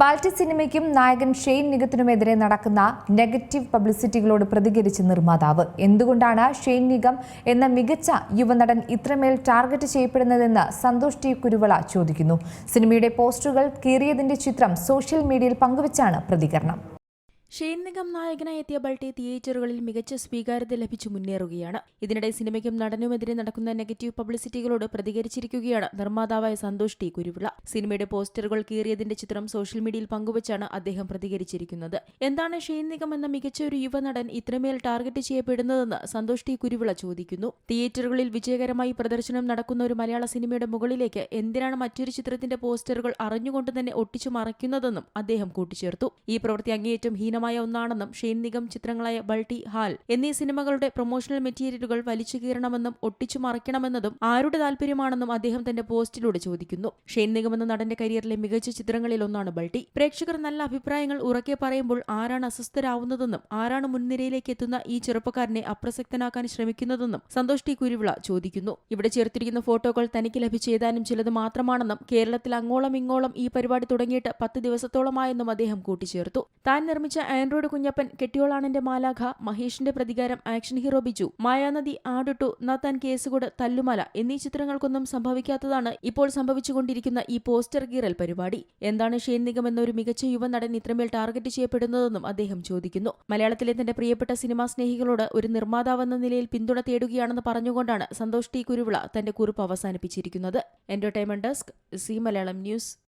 ബാൽറ്റി സിനിമയ്ക്കും നായകൻ ഷെയ്ൻ നിഗത്തിനുമെതിരെ നടക്കുന്ന നെഗറ്റീവ് പബ്ലിസിറ്റികളോട് പ്രതികരിച്ച നിർമ്മാതാവ്. എന്തുകൊണ്ടാണ് ഷെയ്ൻ നിഗം എന്ന മികച്ച യുവനടൻ ഇത്രമേൽ ടാർഗറ്റ് ചെയ്യപ്പെടുന്നതെന്ന് സന്തോഷ് ടി. കുരുവള ചോദിക്കുന്നു. സിനിമയുടെ പോസ്റ്ററുകൾ കീറിയതിന്റെ ചിത്രം സോഷ്യൽ മീഡിയയിൽ പങ്കുവച്ചാണ് പ്രതികരണം. ഷെയ്ൻ നിഗം നായകനായി എത്തിയ ബൾട്ടി തിയേറ്ററുകളിൽ മികച്ച സ്വീകാര്യത ലഭിച്ചു മുന്നേറുകയാണ്. ഇതിനിടെ സിനിമയ്ക്കും നടനുമെതിരെ നടക്കുന്ന നെഗറ്റീവ് പബ്ലിസിറ്റികളോട് പ്രതികരിച്ചിരിക്കുകയാണ് നിർമ്മാതാവായ സന്തോഷ് ടി കുരുവിള. സിനിമയുടെ പോസ്റ്ററുകൾ കീറിയതിന്റെ ചിത്രം സോഷ്യൽ മീഡിയയിൽ പങ്കുവച്ചാണ് അദ്ദേഹം പ്രതികരിച്ചിരിക്കുന്നത്. എന്താണ് ഷെയ്ൻ നിഗം എന്ന മികച്ച ഒരു യുവനടൻ ഇത്രമേൽ ടാർഗറ്റ് ചെയ്യപ്പെടുന്നതെന്ന് സന്തോഷ് ടി കുരുവിള ചോദിക്കുന്നു. തിയേറ്ററുകളിൽ വിജയകരമായി പ്രദർശനം നടക്കുന്ന ഒരു മലയാള സിനിമയുടെ മുകളിലേക്ക് എന്തിനാണ് മറ്റൊരു ചിത്രത്തിന്റെ പോസ്റ്ററുകൾ അറിഞ്ഞുകൊണ്ട് തന്നെ ഒട്ടിച്ചു മറയ്ക്കുന്നതെന്നും അദ്ദേഹം കൂട്ടിച്ചേർത്തു. ഈ പ്രവൃത്തി അങ്ങേയറ്റം ഹീനമായ ഒന്നാണെന്നും ഷെയ്ൻ നിഗം ചിത്രങ്ങളായ ബൾട്ടി ഹാൽ എന്നീ സിനിമകളുടെ പ്രൊമോഷണൽ മെറ്റീരിയലുകൾ വലിച്ചു കീറണമെന്നും ഒട്ടിച്ചു മറയ്ക്കണമെന്നതും ആരുടെ താല്പര്യമാണെന്നും അദ്ദേഹം തന്റെ പോസ്റ്റിലൂടെ ചോദിക്കുന്നു. ഷെയ്ൻ നിഗം എന്ന നടന്റെ കരിയറിലെ മികച്ച ചിത്രങ്ങളിൽ ഒന്നാണ് ബൾട്ടി. പ്രേക്ഷകർ നല്ല അഭിപ്രായങ്ങൾ ഉറക്കെ പറയുമ്പോൾ ആരാണ് അസ്വസ്ഥരാവുന്നതെന്നും ആരാണ് മുൻനിരയിലേക്ക് എത്തുന്ന ഈ ചെറുപ്പക്കാരനെ അപ്രസക്തനാക്കാൻ ശ്രമിക്കുന്നതെന്നും സന്തോഷ് ടി കുരുവിള ചോദിക്കുന്നു. ഇവിടെ ചേർത്തിരിക്കുന്ന ഫോട്ടോകൾ തനിക്ക് ലഭിച്ച ഏതാനും ചിലത് മാത്രമാണെന്നും കേരളത്തിൽ അങ്ങോളം ഇങ്ങോളം ഈ പരിപാടി തുടങ്ങിയിട്ട് പത്ത് ദിവസത്തോളമായെന്നും അദ്ദേഹം കൂട്ടിച്ചേർത്തു. താൻ നിർമ്മിച്ച ആൻഡ്രോയിഡ് കുഞ്ഞപ്പൻ കെട്ടിയോളാണെന്റെ മാലാഖ മഹേഷിന്റെ പ്രതികാരം ആക്ഷൻ ഹീറോ ബിജു മായാനദി ആടുട്ടു നത്താൻ കേസുകൂട് തല്ലുമല എന്നീ ചിത്രങ്ങൾക്കൊന്നും സംഭവിക്കാത്തതാണ് ഇപ്പോൾ സംഭവിച്ചുകൊണ്ടിരിക്കുന്ന ഈ പോസ്റ്റർ കീറൽ പരിപാടി. എന്താണ് ഷെയ്ൻ നിഗം എന്ന ഒരു മികച്ച യുവനടൻ ഇത്രമേൽ ടാർഗറ്റ് ചെയ്യപ്പെടുന്നതെന്നും അദ്ദേഹം ചോദിക്കുന്നു. മലയാളത്തിലെ തന്റെ പ്രിയപ്പെട്ട സിനിമാ സ്നേഹികളോട് ഒരു നിർമ്മാതാവെന്ന നിലയിൽ പിന്തുണ തേടുകയാണെന്ന് പറഞ്ഞുകൊണ്ടാണ് സന്തോഷ് ടി കുരുവിള തന്റെ കുറിപ്പ് അവസാനിപ്പിച്ചിരിക്കുന്നത്. Entertainment desk Zee Malayalam news.